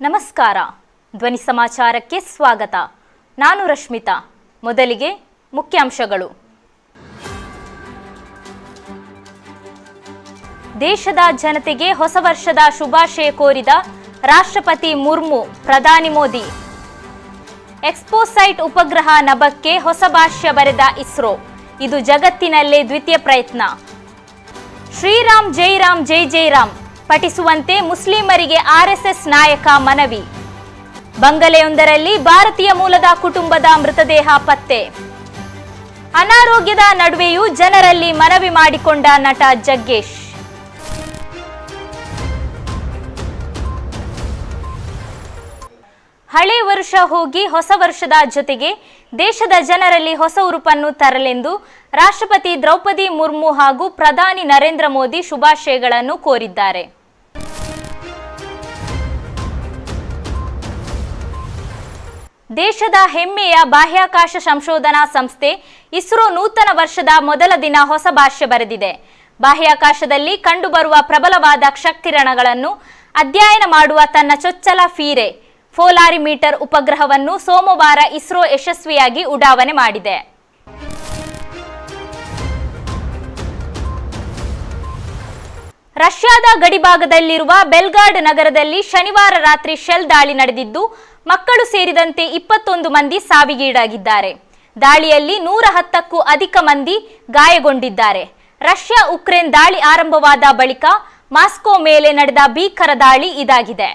ನಮಸ್ಕಾರ. ಧ್ವನಿ ಸಮಾಚಾರಕ್ಕೆ ಸ್ವಾಗತ. ನಾನು ರಶ್ಮಿತಾ. ಮೊದಲಿಗೆ ಮುಖ್ಯಾಂಶಗಳು. ದೇಶದ ಜನತೆಗೆ ಹೊಸ ವರ್ಷದ ಶುಭಾಶಯ ಕೋರಿದ ರಾಷ್ಟ್ರಪತಿ ಮುರ್ಮು, ಪ್ರಧಾನಿ ಮೋದಿ. ಎಕ್ಸ್ಪೋಸೈಟ್ ಉಪಗ್ರಹ ನಭಕ್ಕೆ ಹೊಸ ಭಾಷ್ಯ ಬರೆದ ಇಸ್ರೋ. ಇದು ಜಗತ್ತಿನಲ್ಲೇ ದ್ವಿತೀಯ ಪ್ರಯತ್ನ. ಶ್ರೀರಾಮ್, ಜೈ ರಾಮ್, ಜೈ ಜೈ ರಾಮ್. ಪಠಿಸುವಂತೆ ಮುಸ್ಲಿಮರಿಗೆ ಆರ್ಎಸ್ಎಸ್ ನಾಯಕ ಮನವಿ. ಬಂಗಲೆಯೊಂದರಲ್ಲಿ ಭಾರತೀಯ ಮೂಲದ ಕುಟುಂಬದ ಮೃತದೇಹ ಪತ್ತೆ. ಅನಾರೋಗ್ಯದ ನಡುವೆಯೂ ಜನರಲ್ಲಿ ಮನವಿ ಮಾಡಿಕೊಂಡ ನಟ ಜಗ್ಗೇಶ್. ಹಳೆ ವರ್ಷ ಹೋಗಿ ಹೊಸ ವರ್ಷದ ಜೊತೆಗೆ ದೇಶದ ಜನರಲ್ಲಿ ಹೊಸ ಉರುಪನ್ನು ತರಲೆಂದು ರಾಷ್ಟ್ರಪತಿ ದ್ರೌಪದಿ ಮುರ್ಮು ಹಾಗೂ ಪ್ರಧಾನಿ ನರೇಂದ್ರ ಮೋದಿ ಶುಭಾಶಯಗಳನ್ನು ಕೋರಿದ್ದಾರೆ. ದೇಶದ ಹೆಮ್ಮೆಯ ಬಾಹ್ಯಾಕಾಶ ಸಂಶೋಧನಾ ಸಂಸ್ಥೆ ಇಸ್ರೋ ನೂತನ ವರ್ಷದ ಮೊದಲ ದಿನ ಹೊಸ ಭಾಷ್ಯ ಬರೆದಿದೆ. ಬಾಹ್ಯಾಕಾಶದಲ್ಲಿ ಕಂಡುಬರುವ ಪ್ರಬಲವಾದ ಕ್ಷಕಿರಣಗಳನ್ನು ಅಧ್ಯಯನ ಮಾಡುವ ತನ್ನ ಚೊಚ್ಚಲ ಫೀರೆ ಫೋಲಾರಿಮೀಟರ್ ಉಪಗ್ರಹವನ್ನು ಸೋಮವಾರ ಇಸ್ರೋ ಯಶಸ್ವಿಯಾಗಿ ಉಡಾವಣೆ ಮಾಡಿದೆ. ರಷ್ಯಾದ ಗಡಿಭಾಗದಲ್ಲಿರುವ ಬೆಲ್ಗಾರ್ಡ್ ನಗರದಲ್ಲಿ ಶನಿವಾರ ರಾತ್ರಿ ಶೆಲ್ ದಾಳಿ ನಡೆದಿದ್ದು ಮಕ್ಕಳು ಸೇರಿದಂತೆ ಇಪ್ಪತ್ತೊಂದು ಮಂದಿ ಸಾವಿಗೀಡಾಗಿದ್ದಾರೆ. ದಾಳಿಯಲ್ಲಿ ನೂರ ಹತ್ತಕ್ಕೂ ಅಧಿಕ ಮಂದಿ ಗಾಯಗೊಂಡಿದ್ದಾರೆ. ರಷ್ಯಾ ಉಕ್ರೇನ್ ದಾಳಿ ಆರಂಭವಾದ ಬಳಿಕ ಮಾಸ್ಕೋ ಮೇಲೆ ನಡೆದ ಭೀಕರ ದಾಳಿ ಇದಾಗಿದೆ.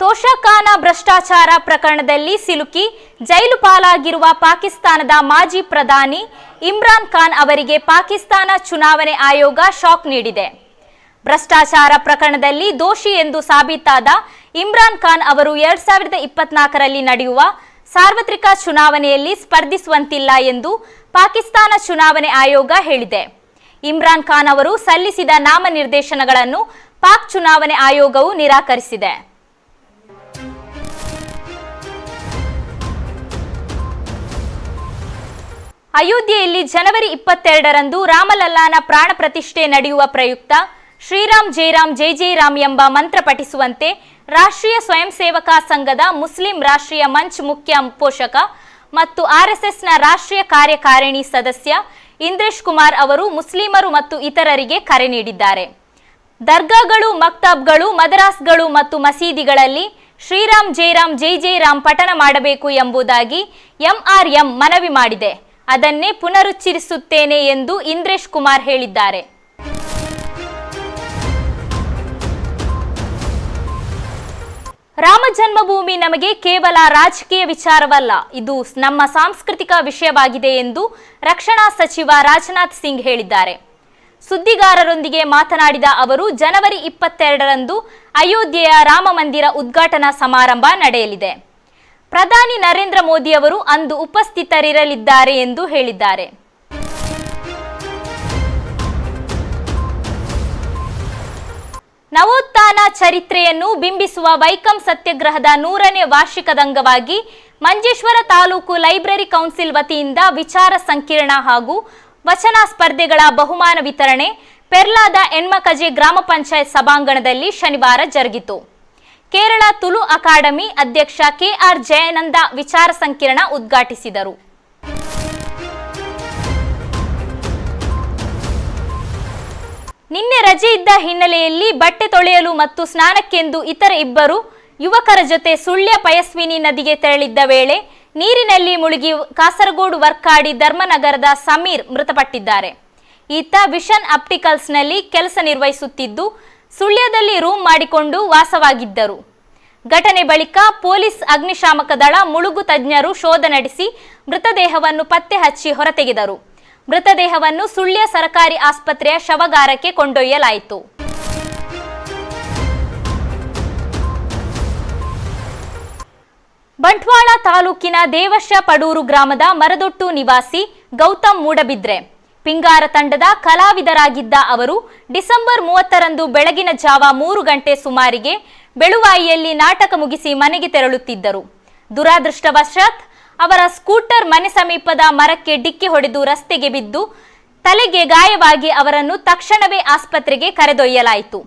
ತೋಷಾಖಾನ ಭ್ರಷ್ಟಾಚಾರ ಪ್ರಕರಣದಲ್ಲಿ ಸಿಲುಕಿ ಜೈಲು ಪಾಲಾಗಿರುವ ಪಾಕಿಸ್ತಾನದ ಮಾಜಿ ಪ್ರಧಾನಿ ಇಮ್ರಾನ್ ಖಾನ್ ಅವರಿಗೆ ಪಾಕಿಸ್ತಾನ ಚುನಾವಣೆ ಆಯೋಗ ಶಾಕ್ ನೀಡಿದೆ. ಭ್ರಷ್ಟಾಚಾರ ಪ್ರಕರಣದಲ್ಲಿ ದೋಷಿ ಎಂದು ಸಾಬೀತಾದ ಇಮ್ರಾನ್ ಖಾನ್ ಅವರು ಎರಡ್ ಸಾವಿರದ ಇಪ್ಪತ್ನಾಲ್ಕರಲ್ಲಿ ನಡೆಯುವ ಸಾರ್ವತ್ರಿಕ ಚುನಾವಣೆಯಲ್ಲಿ ಸ್ಪರ್ಧಿಸುವಂತಿಲ್ಲ ಎಂದು ಪಾಕಿಸ್ತಾನ ಚುನಾವಣೆ ಆಯೋಗ ಹೇಳಿದೆ. ಇಮ್ರಾನ್ ಖಾನ್ ಅವರು ಸಲ್ಲಿಸಿದ ನಾಮನಿರ್ದೇಶನಗಳನ್ನು ಪಾಕ್ ಚುನಾವಣೆ ಆಯೋಗವು ನಿರಾಕರಿಸಿದೆ. ಅಯೋಧ್ಯೆಯಲ್ಲಿ ಜನವರಿ ಇಪ್ಪತ್ತೆರಡರಂದು ರಾಮಲಲ್ಲಾನ ಪ್ರಾಣ ಪ್ರತಿಷ್ಠೆ ನಡೆಯುವ ಪ್ರಯುಕ್ತ ಶ್ರೀರಾಮ್, ಜೈರಾಮ್, ಜೈ ಜೈರಾಮ್ ಎಂಬ ಮಂತ್ರ ಪಠಿಸುವಂತೆ ರಾಷ್ಟ್ರೀಯ ಸ್ವಯಂ ಸೇವಕ ಸಂಘದ ಮುಸ್ಲಿಂ ರಾಷ್ಟ್ರೀಯ ಮಂಚ್ ಮುಖ್ಯ ಪೋಷಕ ಮತ್ತು ಆರ್ಎಸ್ಎಸ್ನ ರಾಷ್ಟ್ರೀಯ ಕಾರ್ಯಕಾರಿಣಿ ಸದಸ್ಯ ಇಂದ್ರೇಶ್ ಕುಮಾರ್ ಅವರು ಮುಸ್ಲಿಮರು ಮತ್ತು ಇತರರಿಗೆ ಕರೆ ನೀಡಿದ್ದಾರೆ. ದರ್ಗಾಗಳು, ಮಕ್ತಾಬ್ಗಳು, ಮದರಾಸ್ಗಳು ಮತ್ತು ಮಸೀದಿಗಳಲ್ಲಿ ಶ್ರೀರಾಮ್, ಜೈರಾಮ್, ಜೈ ಜೈರಾಮ್ ಪಠಣ ಮಾಡಬೇಕು ಎಂಬುದಾಗಿ ಎಂಆರ್ಎಂ ಮನವಿ ಮಾಡಿದೆ. ಅದನ್ನೇ ಪುನರುಚ್ಚರಿಸುತ್ತೇನೆ ಎಂದು ಇಂದ್ರೇಶ್ ಕುಮಾರ್ ಹೇಳಿದ್ದಾರೆ. ರಾಮ ಜನ್ಮಭೂಮಿ ನಮಗೆ ಕೇವಲ ರಾಜಕೀಯ ವಿಚಾರವಲ್ಲ, ಇದು ನಮ್ಮ ಸಾಂಸ್ಕೃತಿಕ ವಿಷಯವಾಗಿದೆ ಎಂದು ರಕ್ಷಣಾ ಸಚಿವ ರಾಜನಾಥ್ ಸಿಂಗ್ ಹೇಳಿದ್ದಾರೆ. ಸುದ್ದಿಗಾರರೊಂದಿಗೆ ಮಾತನಾಡಿದ ಅವರು, ಜನವರಿ ಇಪ್ಪತ್ತೆರಡರಂದು ಅಯೋಧ್ಯೆಯ ರಾಮ ಮಂದಿರ ಉದ್ಘಾಟನಾ ಸಮಾರಂಭ ನಡೆಯಲಿದೆ. ಪ್ರಧಾನಿ ನರೇಂದ್ರ ಮೋದಿ ಅವರು ಅಂದು ಉಪಸ್ಥಿತರಿರಲಿದ್ದಾರೆ ಎಂದು ಹೇಳಿದ್ದಾರೆ. ನವೋತ್ಥಾನ ಚರಿತ್ರೆಯನ್ನು ಬಿಂಬಿಸುವ ವೈಕಂ ಸತ್ಯಾಗ್ರಹದ ನೂರನೇ ವಾರ್ಷಿಕದ ಅಂಗವಾಗಿ ಮಂಜೇಶ್ವರ ತಾಲೂಕು ಲೈಬ್ರರಿ ಕೌನ್ಸಿಲ್ ವತಿಯಿಂದ ವಿಚಾರ ಸಂಕಿರಣ ಹಾಗೂ ವಚನ ಸ್ಪರ್ಧೆಗಳ ಬಹುಮಾನ ವಿತರಣೆ ಪೆರ್ಲಾದ ಎಣ್ಮಕಜೆ ಗ್ರಾಮ ಪಂಚಾಯತ್ ಸಭಾಂಗಣದಲ್ಲಿ ಶನಿವಾರ ಜರುಗಿತು. ಕೇರಳ ತುಳು ಅಕಾಡೆಮಿ ಅಧ್ಯಕ್ಷ ಕೆಆರ್ ಜಯಾನಂದ ವಿಚಾರ ಸಂಕಿರಣ ಉದ್ಘಾಟಿಸಿದರು. ನಿನ್ನೆ ರಜೆ ಇದ್ದ ಹಿನ್ನೆಲೆಯಲ್ಲಿ ಬಟ್ಟೆ ತೊಳೆಯಲು ಮತ್ತು ಸ್ನಾನಕ್ಕೆಂದು ಇತರ ಇಬ್ಬರು ಯುವಕರ ಜೊತೆ ಸುಳ್ಯ ಪಯಸ್ವಿನಿ ನದಿಗೆ ತೆರಳಿದ್ದ ವೇಳೆ ನೀರಿನಲ್ಲಿ ಮುಳುಗಿ ಕಾಸರಗೋಡು ವರ್ಕಾಡಿ ಧರ್ಮನಗರದ ಸಮೀರ್ ಮೃತಪಟ್ಟಿದ್ದಾರೆ. ಈತ ವಿಷನ್ ಆಪ್ಟಿಕಲ್ಸ್ನಲ್ಲಿ ಕೆಲಸ ನಿರ್ವಹಿಸುತ್ತಿದ್ದು, ಸುಳ್ಯದಲ್ಲಿ ರೂಮ್ ಮಾಡಿಕೊಂಡು ವಾಸವಾಗಿದ್ದರು. ಘಟನೆ ಬಳಿಕ ಪೊಲೀಸ್ ಅಗ್ನಿಶಾಮಕ ದಳ ಮುಳುಗು ತಜ್ಞರು ಶೋಧ ನಡೆಸಿ ಮೃತದೇಹವನ್ನು ಪತ್ತೆ ಹಚ್ಚಿ ಹೊರತೆಗೆದರು. ಮೃತದೇಹವನ್ನು ಸುಳ್ಯ ಸರಕಾರಿ ಆಸ್ಪತ್ರೆಯ ಶವಗಾರಕ್ಕೆ ಕೊಂಡೊಯ್ಯಲಾಯಿತು. ಬಂಟ್ವಾಳ ತಾಲೂಕಿನ ದೇವಶ ಪಡೂರು ಗ್ರಾಮದ ಮರದೊಟ್ಟು ನಿವಾಸಿ ಗೌತಮ್ ಮೂಡಬಿದ್ರೆ. ಪಿಂಗಾರ ತಂಡದ ಕಲಾವಿದರಾಗಿದ್ದ ಅವರು ಡಿಸೆಂಬರ್ ಮೂವತ್ತರಂದು ಬೆಳಗಿನ ಜಾವ ಮೂರು ಗಂಟೆ ಸುಮಾರಿಗೆ ಬೆಳುವಾಯಿಯಲ್ಲಿ ನಾಟಕ ಮುಗಿಸಿ ಮನೆಗೆ ತೆರಳುತ್ತಿದ್ದರು. ದುರಾದೃಷ್ಟವಶಾತ್ ಅವರ ಸ್ಕೂಟರ್ ಮನೆ ಸಮೀಪದ ಮರಕ್ಕೆ ಡಿಕ್ಕಿ ಹೊಡೆದು ರಸ್ತೆಗೆ ಬಿದ್ದು ತಲೆಗೆ ಗಾಯವಾಗಿ ಅವರನ್ನು ತಕ್ಷಣವೇ ಆಸ್ಪತ್ರೆಗೆ ಕರೆದೊಯ್ಯಲಾಯಿತು.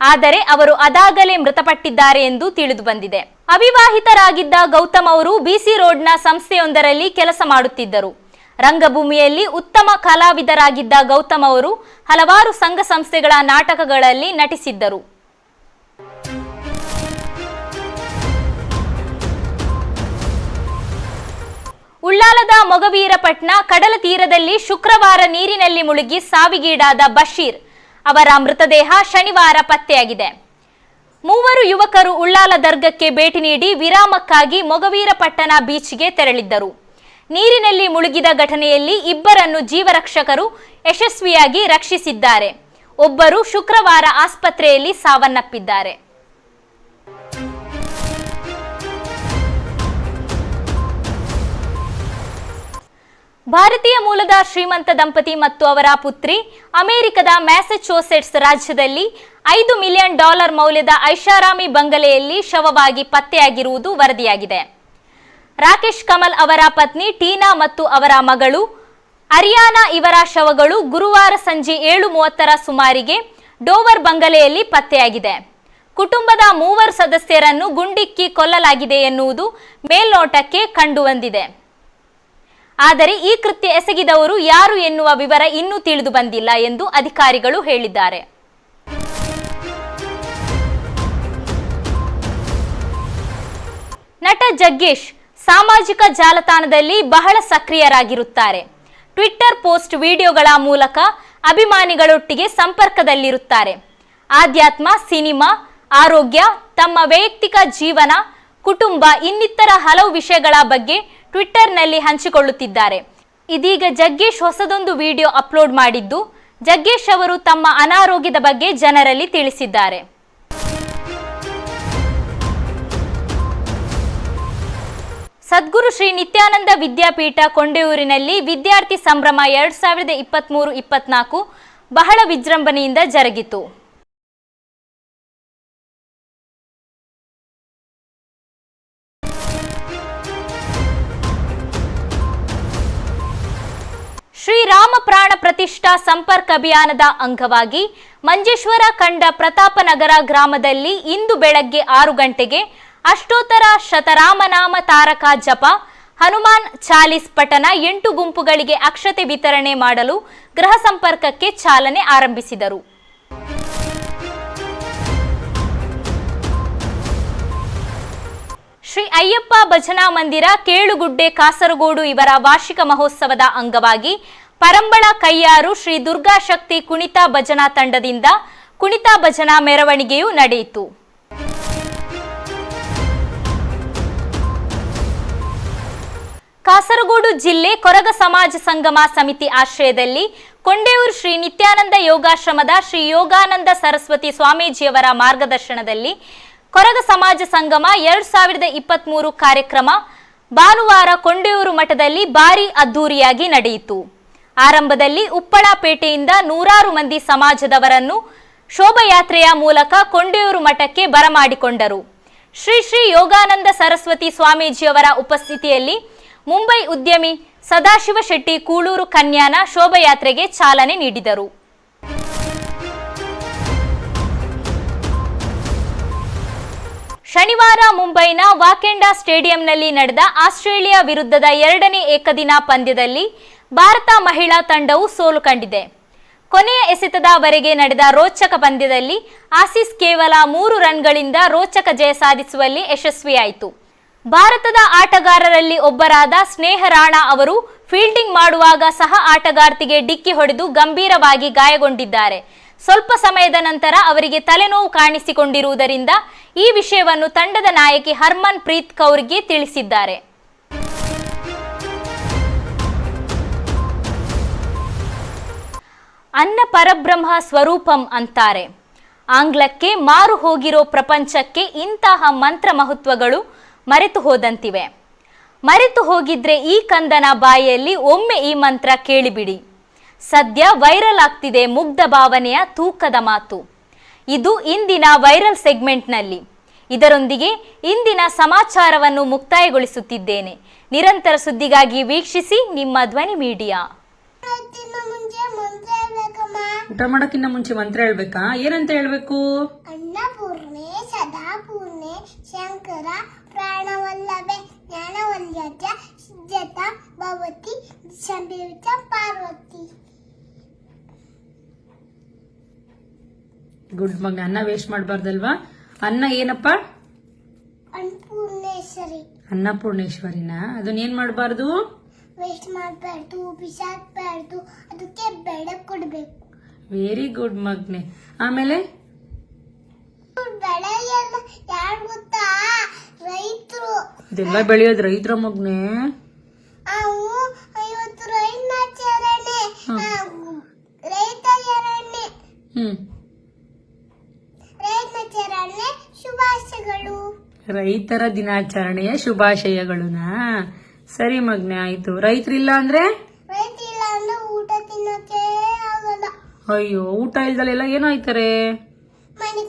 ಆದರೆ ಅವರು ಅದಾಗಲೇ ಮೃತಪಟ್ಟಿದ್ದಾರೆ ಎಂದು ತಿಳಿದು ಬಂದಿದೆ. ಅವಿವಾಹಿತರಾಗಿದ್ದ ಗೌತಮ್ ಅವರು ಬಿಸಿ ರೋಡ್ನ ಸಂಸ್ಥೆಯೊಂದರಲ್ಲಿ ಕೆಲಸ ಮಾಡುತ್ತಿದ್ದರು. ರಂಗಭೂಮಿಯಲ್ಲಿ ಉತ್ತಮ ಕಲಾವಿದರಾಗಿದ್ದ ಗೌತಮ್ ಅವರು ಹಲವಾರು ಸಂಘ ಸಂಸ್ಥೆಗಳ ನಾಟಕಗಳಲ್ಲಿ ನಟಿಸಿದ್ದರು. ಉಳ್ಳಾಲದ ಮೊಗವೀರಪಟ್ನ ಕಡಲ ತೀರದಲ್ಲಿ ಶುಕ್ರವಾರ ನೀರಿನಲ್ಲಿ ಮುಳುಗಿ ಸಾವಿಗೀಡಾದ ಬಶೀರ್. ಅವರ ಮೃತದೇಹ ಶನಿವಾರ ಪತ್ತೆಯಾಗಿದೆ. ಮೂವರು ಯುವಕರು ಉಳ್ಳಾಲ ದರ್ಗಕ್ಕೆ ಭೇಟಿ ನೀಡಿ ವಿರಾಮಕ್ಕಾಗಿ ಮೊಗವೀರಪಟ್ಟಣ ಬೀಚ್ಗೆ ತೆರಳಿದ್ದರು. ನೀರಿನಲ್ಲಿ ಮುಳುಗಿದ ಘಟನೆಯಲ್ಲಿ ಇಬ್ಬರನ್ನು ಜೀವರಕ್ಷಕರು ಯಶಸ್ವಿಯಾಗಿ ರಕ್ಷಿಸಿದ್ದಾರೆ. ಒಬ್ಬರು ಶುಕ್ರವಾರ ಆಸ್ಪತ್ರೆಯಲ್ಲಿ ಸಾವನ್ನಪ್ಪಿದ್ದಾರೆ. ಭಾರತೀಯ ಮೂಲದ ಶ್ರೀಮಂತ ದಂಪತಿ ಮತ್ತು ಅವರ ಪುತ್ರಿ ಅಮೆರಿಕದ ಮ್ಯಾಸಚೋಸೆಟ್ಸ್ ರಾಜ್ಯದಲ್ಲಿ ಐದು ಮಿಲಿಯನ್ ಡಾಲರ್ ಮೌಲ್ಯದ ಐಷಾರಾಮಿ ಬಂಗಲೆಯಲ್ಲಿ ಶವವಾಗಿ ಪತ್ತೆಯಾಗಿರುವುದು ವರದಿಯಾಗಿದೆ. ರಾಕೇಶ್ ಕಮಲ್ ಅವರ ಪತ್ನಿ ಟೀನಾ ಮತ್ತು ಅವರ ಮಗಳು ಅರಿಯಾನಾ ಇವರ ಶವಗಳು ಗುರುವಾರ ಸಂಜೆ ಏಳು ಮೂವತ್ತರ ಸುಮಾರಿಗೆ ಡೋವರ್ ಬಂಗಲೆಯಲ್ಲಿ ಪತ್ತೆಯಾಗಿದೆ. ಕುಟುಂಬದ ಮೂವರು ಸದಸ್ಯರನ್ನು ಗುಂಡಿಕ್ಕಿ ಕೊಲ್ಲಲಾಗಿದೆ ಎನ್ನುವುದು ಮೇಲ್ನೋಟಕ್ಕೆ ಕಂಡುಬಂದಿದೆ. ಆದರೆ ಈ ಕೃತ್ಯ ಎಸಗಿದವರು ಯಾರು ಎನ್ನುವ ವಿವರ ಇನ್ನೂ ತಿಳಿದು ಬಂದಿಲ್ಲ ಎಂದು ಅಧಿಕಾರಿಗಳು ಹೇಳಿದ್ದಾರೆ. ನಟ ಜಗ್ಗೇಶ್ ಸಾಮಾಜಿಕ ಜಾಲತಾಣದಲ್ಲಿ ಬಹಳ ಸಕ್ರಿಯರಾಗಿರುತ್ತಾರೆ. ಟ್ವಿಟ್ಟರ್ ಪೋಸ್ಟ್ ವಿಡಿಯೋಗಳ ಮೂಲಕ ಅಭಿಮಾನಿಗಳೊಟ್ಟಿಗೆ ಸಂಪರ್ಕದಲ್ಲಿರುತ್ತಾರೆ. ಆಧ್ಯಾತ್ಮ, ಸಿನಿಮಾ, ಆರೋಗ್ಯ, ತಮ್ಮ ವೈಯಕ್ತಿಕ ಜೀವನ, ಕುಟುಂಬ ಇನ್ನಿತರ ಹಲವು ವಿಷಯಗಳ ಬಗ್ಗೆ ಟ್ವಿಟ್ಟರ್ನಲ್ಲಿ ಹಂಚಿಕೊಳ್ಳುತ್ತಿದ್ದಾರೆ. ಇದೀಗ ಜಗ್ಗೇಶ್ ಹೊಸದೊಂದು ವಿಡಿಯೋ ಅಪ್ಲೋಡ್ ಮಾಡಿದ್ದು, ಜಗ್ಗೇಶ್ ಅವರು ತಮ್ಮ ಅನಾರೋಗ್ಯದ ಬಗ್ಗೆ ಜನರಲ್ಲಿ ತಿಳಿಸಿದ್ದಾರೆ. ಸದ್ಗುರು ಶ್ರೀ ನಿತ್ಯಾನಂದ ವಿದ್ಯಾಪೀಠ ಕೊಂಡೆಯೂರಿನಲ್ಲಿ ವಿದ್ಯಾರ್ಥಿ ಸಂಭ್ರಮ ಎರಡ್ ಸಾವಿರದ ಇಪ್ಪತ್ತ್ಮೂರು ಇಪ್ಪತ್ನಾಲ್ಕು ಬಹಳ ವಿಜೃಂಭಣೆಯಿಂದ ಜರುಗಿತು. ಶ್ರೀರಾಮ ಪ್ರಾಣ ಪ್ರತಿಷ್ಠಾ ಸಂಪರ್ಕ ಅಭಿಯಾನದ ಅಂಗವಾಗಿ ಮಂಜೇಶ್ವರ ಕಂಡ ಪ್ರತಾಪನಗರ ಗ್ರಾಮದಲ್ಲಿ ಇಂದು ಬೆಳಗ್ಗೆ ಆರು ಗಂಟೆಗೆ ಅಷ್ಟೋತ್ತರ ಶತರಾಮನಾಮ ತಾರಕ ಜಪ, ಹನುಮಾನ್ ಚಾಲಿಸ್ ಪಠನ ಎಂಟು ಗುಂಪುಗಳಿಗೆ ಅಕ್ಷತೆ ವಿತರಣೆ ಮಾಡಲು ಗೃಹ ಸಂಪರ್ಕಕ್ಕೆ ಚಾಲನೆ ಆರಂಭಿಸಿದರು. ಶ್ರೀ ಅಯ್ಯಪ್ಪ ಭಜನಾ ಮಂದಿರ, ಕೇಳುಗುಡ್ಡೆ, ಕಾಸರಗೋಡು ಇವರ ವಾರ್ಷಿಕ ಮಹೋತ್ಸವದ ಅಂಗವಾಗಿ ಪರಂಬಳ, ಕೈಯಾರು, ಶ್ರೀ ದುರ್ಗಾ ಶಕ್ತಿ ಕುಣಿತಾ ಭಜನಾ ತಂಡದಿಂದ ಕುಣಿತಾ ಭಜನಾ ಮೆರವಣಿಗೆಯು ನಡೆಯಿತು. ಕಾಸರಗೋಡು ಜಿಲ್ಲೆ ಕೊರಗ ಸಮಾಜ ಸಂಗಮ ಸಮಿತಿ ಆಶ್ರಯದಲ್ಲಿ ಕೊಂಡೆಯೂರು ಶ್ರೀ ನಿತ್ಯಾನಂದ ಯೋಗಾಶ್ರಮದ ಶ್ರೀ ಯೋಗಾನಂದ ಸರಸ್ವತಿ ಸ್ವಾಮೀಜಿಯವರ ಮಾರ್ಗದರ್ಶನದಲ್ಲಿ ಕೊರಗ ಸಮಾಜ ಸಂಗಮ ಎರಡ್ ಸಾವಿರದ ಇಪ್ಪತ್ತ್ಮೂರು ಕಾರ್ಯಕ್ರಮ ಭಾನುವಾರ ಕೊಂಡೆಯೂರು ಮಠದಲ್ಲಿ ಭಾರಿ ಅದ್ದೂರಿಯಾಗಿ ನಡೆಯಿತು. ಆರಂಭದಲ್ಲಿ ಉಪ್ಪಳಪೇಟೆಯಿಂದ ನೂರಾರು ಮಂದಿ ಸಮಾಜದವರನ್ನು ಶೋಭಯಾತ್ರೆಯ ಮೂಲಕ ಕೊಂಡೆಯೂರು ಮಠಕ್ಕೆ ಬರಮಾಡಿಕೊಂಡರು. ಶ್ರೀ ಶ್ರೀ ಯೋಗಾನಂದ ಸರಸ್ವತಿ ಸ್ವಾಮೀಜಿಯವರ ಉಪಸ್ಥಿತಿಯಲ್ಲಿ ಮುಂಬೈ ಉದ್ಯಮಿ ಸದಾಶಿವ ಶೆಟ್ಟಿ ಕೂಳೂರು ಕನ್ಯಾನ ಶೋಭಯಾತ್ರೆಗೆ ಚಾಲನೆ ನೀಡಿದರು. ಶನಿವಾರ ಮುಂಬೈನ ವಾಕೆಂಡಾ ಸ್ಟೇಡಿಯಂನಲ್ಲಿ ನಡೆದ ಆಸ್ಟ್ರೇಲಿಯಾ ವಿರುದ್ಧದ ಎರಡನೇ ಏಕದಿನ ಪಂದ್ಯದಲ್ಲಿ ಭಾರತ ಮಹಿಳಾ ತಂಡವು ಸೋಲು ಕಂಡಿದೆ. ಕೊನೆಯ ಎಸೆತದವರೆಗೆ ನಡೆದ ರೋಚಕ ಪಂದ್ಯದಲ್ಲಿ ಆಸೀಸ್ ಕೇವಲ ಮೂರು ರನ್ಗಳಿಂದ ರೋಚಕ ಜಯ ಸಾಧಿಸುವಲ್ಲಿ ಯಶಸ್ವಿಯಾಯಿತು. ಭಾರತದ ಆಟಗಾರರಲ್ಲಿ ಒಬ್ಬರಾದ ಸ್ನೇಹ ರಾಣಾ ಅವರು ಫೀಲ್ಡಿಂಗ್ ಮಾಡುವಾಗ ಸಹ ಆಟಗಾರ್ತಿಗೆ ಡಿಕ್ಕಿ ಹೊಡೆದು ಗಂಭೀರವಾಗಿ ಗಾಯಗೊಂಡಿದ್ದಾರೆ. ಸ್ವಲ್ಪ ಸಮಯದ ನಂತರ ಅವರಿಗೆ ತಲೆನೋವು ಕಾಣಿಸಿಕೊಂಡಿರುವುದರಿಂದ ಈ ವಿಷಯವನ್ನು ತಂಡದ ನಾಯಕಿ ಹರ್ಮನ್ ಪ್ರೀತ್ ಕೌರ್ಗೆ ತಿಳಿಸಿದ್ದಾರೆ. ಅನ್ನ ಪರಬ್ರಹ್ಮ ಸ್ವರೂಪಂ ಅಂತಾರೆ. ಆಂಗ್ಲಕ್ಕೆ ಮಾರು ಹೋಗಿರೋ ಪ್ರಪಂಚಕ್ಕೆ ಇಂತಹ ಮಂತ್ರ ಮಹತ್ವಗಳು ಮರೆತು ಹೋದಂತಿವೆ. ಮರೆತು ಹೋಗಿದ್ರೆ ಈ ಕಂದನ ಬಾಯಲ್ಲಿ ಒಮ್ಮೆ ಈ ಮಂತ್ರ ಕೇಳಿಬಿಡಿ. ಸದ್ಯ ವೈರಲ್ ಆಗ್ತಿದೆ ಮುಗ್ಧ ಭಾವನೆಯ ತೂಕದ ಮಾತು. ಇದು ಇಂದಿನ ವೈರಲ್ ಸೆಗ್ಮೆಂಟ್ನಲ್ಲಿ. ಇದರೊಂದಿಗೆ ಇಂದಿನ ಸಮಾಚಾರವನ್ನು ಮುಕ್ತಾಯಗೊಳಿಸುತ್ತಿದ್ದೇನೆ. ನಿರಂತರ ಸುದ್ದಿಗಾಗಿ ವೀಕ್ಷಿಸಿ ನಿಮ್ಮ ಧ್ವನಿ ಮೀಡಿಯಾ. ಊಟ ಮಾಡೋಕ್ಕಿಂತ ಮುಂಚೆ ಮಂತ್ರ ಹೇಳ್ಬೇಕಾ? ಏನಂತ ಹೇಳ್ಬೇಕು? ಪಾರ್ವತಿ ಗುಡ್ ಮಗ ಅನ್ನ ವೇಸ್ಟ್ ಮಾಡಬಾರ್ದಲ್ವಾ? ಅನ್ನ ಏನಪ್ಪ? ಅನ್ನಪೂರ್ಣೇಶ್ವರಿ. ಅನ್ನಪೂರ್ಣೇಶ್ವರಿನ ಅದನ್ನ ಏನ್ ಮಾಡಬಾರ್ದು? ವೇಸ್ಟ್ ಮಾಡಬಾರ್ದು ಬಿಸಾಕ್ಬಾರ್ದು ಅದಕ್ಕೆ ಬೇಡ ಕೊಡಬೇಕು. ವೆರಿ ಗುಡ್ ಮಗ್ನೆ. ಆಮೇಲೆ? ಬೆಳೆ ಎಲ್ಲ ಯಾರು ಗೊತ್ತಾ? ರೈತರು. ಇದೆಲ್ಲ ಬೆಳೆಯೋದು ರೈತರ ಮಗ್ನೆ. ಅವು ರೈತ ಚರಣೆ ಹ್ಮ್. ರೈತಾಚರಣೆ ಶುಭಾಶಯಗಳು. ರೈತರ ದಿನಾಚರಣೆಯ ಶುಭಾಶಯಗಳನ್ನ. ಸರಿ ಮಗ್ನೆ ಆಯ್ತು. ರೈತರಿಲ್ಲ ಅಂದ್ರೆ? ಊಟ ತಿನ್ನೋಕೆ ಆಗಲ್ಲ. ಅಯ್ಯೋ ಊಟ ಇಲ್ದಲೆಲ್ಲ ಏನಾಯ್ತಾರೆ ಮನೆಗೆ